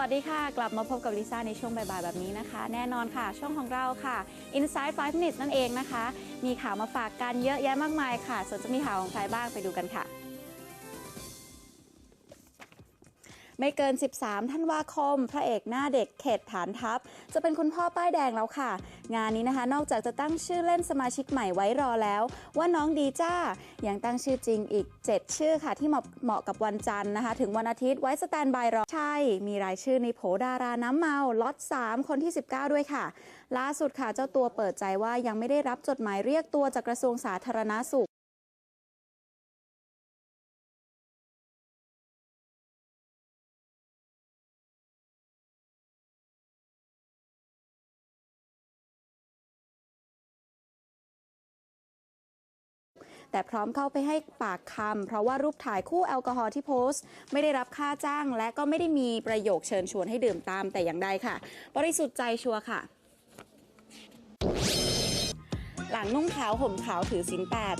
วัสดีค่ะ กลับมาพบกับลิซ่าในช่วงบ่ายๆแบบนี้นะคะ แน่นอนค่ะ ช่วงของเราค่ะ Inside 5 minutes นั่นเองนะคะ มีข่าวมาฝากกันเยอะแยะมากมายค่ะ ส่วนจะมีข่าวของใครบ้างไปดูกันค่ะ ไม่เกิน 13 ธันวาคม พระเอกหน้าเด็กเขตฐานทัพ จะเป็นคุณพ่อป้ายแดงแล้วค่ะ งานนี้นะคะ นอกจากจะตั้งชื่อเล่นสมาชิกใหม่ไว้รอแล้ว ว่าน้องดีจ้า ยังตั้งชื่อจริงอีก 7 ชื่อค่ะ ที่เหมาะเหมาะกับวันจันทร์นะคะ ถึงวันอาทิตย์ไว้สแตนบายรอ ใช่ มีรายชื่อในโผดาราน้ำเมาล็อต3 คนที่ 19 ด้วยค่ะ ล่าสุดค่ะเจ้าตัวเปิดใจว่ายังไม่ได้รับจดหมายเรียกตัวจากกระทรวงสาธารณาสุข แต่พร้อมเข้าไปให้ปากคำเพราะว่ารูปถ่ายคู่แอลกอฮอล์ที่โพสต์ ไม่ได้รับค่าจ้าง และก็ไม่ได้มีประโยคเชิญชวนให้ดื่มตามแต่อย่างใดค่ะ บริสุทธิ์ใจชัวร์ค่ะ หลังนุ่งขาวห่มขาวถือศีลแปด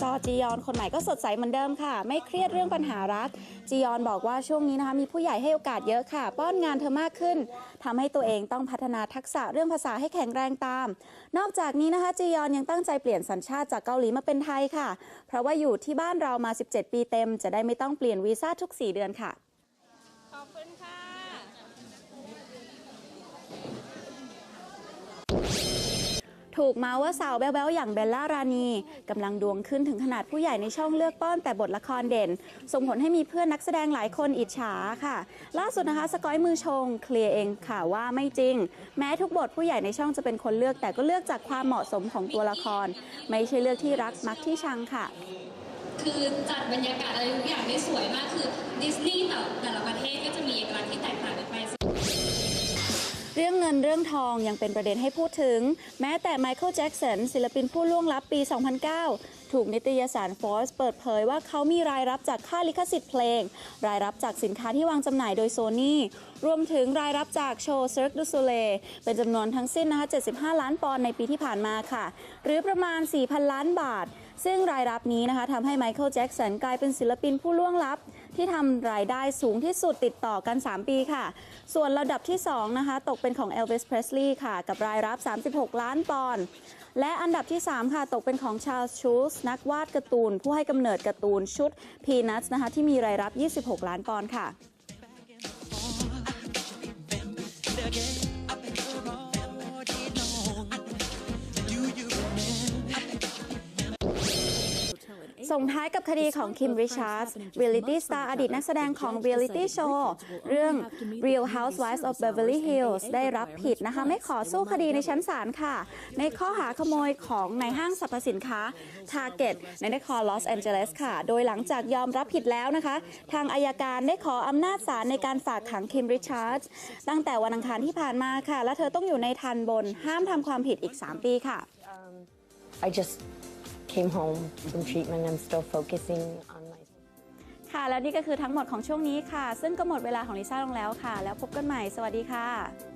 ซอจียอนคนใหม่ก็สดใสเหมือนเดิมค่ะ ไม่เครียดเรื่องปัญหารักจียอนบอกว่าช่วงนี้นะคะมีผู้ใหญ่ให้โอกาสเยอะค่ะ ป้อนงานเธอมากขึ้นทำให้ตัวเองต้องพัฒนาทักษะเรื่องภาษาให้แข็งแรงตาม นอกจากนี้นะคะจียอนยังตั้งใจเปลี่ยนสัญชาติจากเกาหลีมาเป็นไทยค่ะ เพราะว่าอยู่ที่บ้านเรามา 17 ปีเต็ม จะได้ไม่ต้องเปลี่ยนวีซ่าทุก 4 เดือนค่ะ ขอบคุณค่ะ ถูกเมาส์ว่าสาวแบ๊วๆ อย่างเบลล่ารานีกำลังดวงขึ้นถึงขนาดผู้ใหญ่ในช่องเลือกป้อนแต่บทละครเด่น ส่งผลให้มีเพื่อนนักแสดงหลายคนอิจฉาค่ะ ล่าสุดนะคะสกอยมือชง เคลียร์เองค่ะว่าไม่จริง แม้ทุกบทผู้ใหญ่ในช่องจะเป็นคนเลือกแต่ก็เลือกจากความเหมาะสมของตัวละคร ไม่ใช่เลือกที่รักมักที่ชังค่ะ คือจัดบรรยากาศอะไรทุกอย่างได้สวยมากคือดิสนีย์แต่แต่ละประเทศก็จะมีเอกลักษณ์ที่แตกต่างกันไป เรื่องเงินเรื่องทองยังเป็นประเด็นให้พูดถึง แม้แต่ไมเคิลแจ็กสันศิลปินผู้ล่วงลับปี 2009 ถูกนิตยสาร Forbes เปิดเผยว่าเขามีรายรับจากค่าลิขสิทธิ์เพลง รายรับจากสินค้าที่วางจำหน่ายโดยโซนี่รวมถึงรายรับจากโชว์ Cirque du Soleil เป็นจำนวนทั้งสิ้นนะคะ 75 ล้านปอนด์ในปีที่ผ่านมาค่ะ หรือประมาณ 4,000 ล้านบาท ซึ่งรายรับนี้นะคะทำให้ไมเคิลแจ็กสันกลายเป็นศิลปินผู้ล่วงลับ ที่ทำรายได้สูงที่สุดติดต่อกัน 3 ปีค่ะ ส่วนระดับที่ 2 นะคะ ตกเป็นของ Elvis Presley ค่ะ กับรายรับ 36 ล้านปอนด์และอันดับที่ 3 ค่ะ ตกเป็นของ Charles Schulz นักวาดการ์ตูน ผู้ให้กำเนิดการ์ตูนชุด Peanuts นะคะ ที่มีรายรับ 26 ล้านปอนด์ค่ะ ส่งท้ายกับคดีของคิมริชาร์ดส์เรียลิตี้สตาร์อดีตนักแสดงของเรียลิตี้โชว์เรื่อง Real Housewives of Beverly Hills ได้รับผิดนะคะ ไม่ขอสู้คดีในชั้นศาลค่ะ ในข้อหาขโมยของในห้างสรรพสินค้า Target ในนครลอสแอนเจลิสค่ะ โดยหลังจากยอมรับผิดแล้วนะคะ ทางอายการได้ขออำนาจศาลในการฝากขังคิมริชาร์ดส์ตั้งแต่วันอังคารที่ผ่านมาค่ะ และเธอต้องอยู่ในทันบนห้ามทำความผิดอีก 3 ปีค่ะ I just came home from treatment. I'm still focusing on my. ค่ะ แล้วนี่ก็คือทั้งหมดของช่วงนี้ค่ะ ซึ่งก็หมดเวลาของลิซ่าลงแล้วค่ะ แล้วพบกันใหม่ สวัสดีค่ะ